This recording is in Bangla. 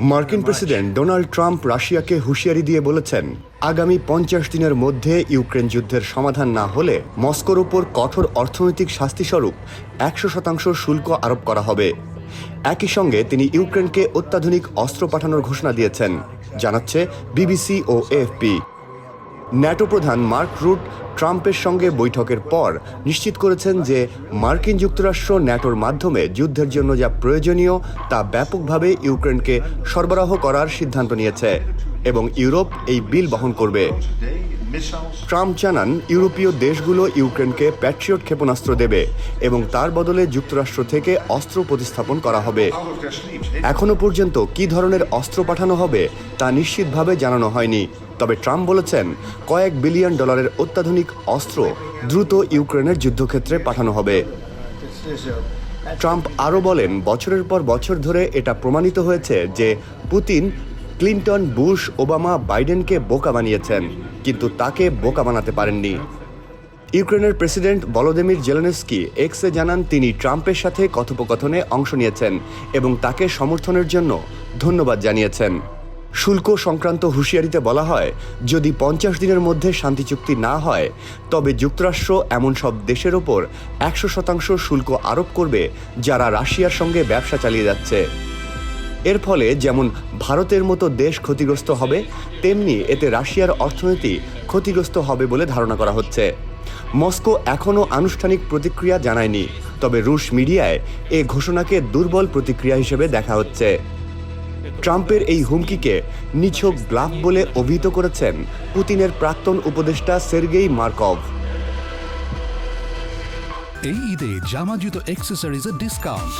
মার্কিন প্রেসিডেন্ট ডোনাল্ড ট্রাম্প রাশিয়াকে হুঁশিয়ারি দিয়ে বলেছেন, আগামী পঞ্চাশ দিনের মধ্যে ইউক্রেন যুদ্ধের সমাধান না হলে মস্কোর ওপর কঠোর অর্থনৈতিক শাস্তিস্বরূপ একশো শতাংশ শুল্ক আরোপ করা হবে। একই সঙ্গে তিনি ইউক্রেনকে অত্যাধুনিক অস্ত্র পাঠানোর ঘোষণা দিয়েছেন, জানাচ্ছে বিবিসি ও এএফপি। ন্যাটো প্রধান মার্ক রুট ট্রাম্পের সঙ্গে বৈঠকের পর নিশ্চিত করেছেন যে মার্কিন যুক্তরাষ্ট্র ন্যাটোর মাধ্যমে যুদ্ধের জন্য যা প্রয়োজনীয় তা ব্যাপকভাবে ইউক্রেনকে সরবরাহ করার সিদ্ধান্ত নিয়েছে এবং ইউরোপ এই বিল বহন করবে। ট্রাম্প জানান, ইউরোপীয় দেশগুলো ইউক্রেনকে প্যাট্রিয়ট ক্ষেপণাস্ত্র দেবে এবং তার বদলে যুক্তরাষ্ট্র থেকে অস্ত্র প্রতিস্থাপন করা হবে। এখনও পর্যন্ত কী ধরনের অস্ত্র পাঠানো হবে তা নিশ্চিতভাবে জানানো হয়নি। তবে ট্রাম্প বলেছেন, কয়েক বিলিয়ন ডলারের অত্যাধুনিক অস্ত্র দ্রুত ইউক্রেনের যুদ্ধক্ষেত্রে পাঠানো হবে। ট্রাম্প আরও বলেন, বছরের পর বছর ধরে এটা প্রমাণিত হয়েছে যে পুতিন, ক্লিন্টন, বুশ, ওবামা, বাইডেনকে বোকা বানিয়েছেন, কিন্তু তাকে বোকা বানাতে পারেননি। ইউক্রেনের প্রেসিডেন্ট ভলোদিমির জেলেনস্কি এক্সে জানান, তিনি ট্রাম্পের সাথে কথোপকথনে অংশ নিয়েছেন এবং তাকে সমর্থনের জন্য ধন্যবাদ জানিয়েছেন। শুল্ক সংক্রান্ত হুঁশিয়ারিতে বলা হয়, যদি পঞ্চাশ দিনের মধ্যে শান্তি চুক্তি না হয়, তবে যুক্তরাষ্ট্র এমন সব দেশের ওপর একশো শতাংশ শুল্ক আরোপ করবে, যারা রাশিয়ার সঙ্গে ব্যবসা চালিয়ে যাচ্ছে। এর ফলে যেমন ভারতের মতো দেশ ক্ষতিগ্রস্ত হবে, তেমনি এতে রাশিয়ার অর্থনীতি ক্ষতিগ্রস্ত হবে বলে ধারণা করা হচ্ছে। মস্কো এখনও আনুষ্ঠানিক প্রতিক্রিয়া জানায়নি, তবে রুশ মিডিয়ায় এ ঘোষণাকে দুর্বল প্রতিক্রিয়া হিসেবে দেখা হচ্ছে। ট্রাম্পের এই হুমকিকে নিছক ব্লাফ বলে অভিহিত করেছেন পুতিনের প্রাক্তন উপদেষ্টা সের্গেই মার্কভ। এই ঈদে জামা জুতো অ্যাক্সেসরিজের ডিসকাউন্ট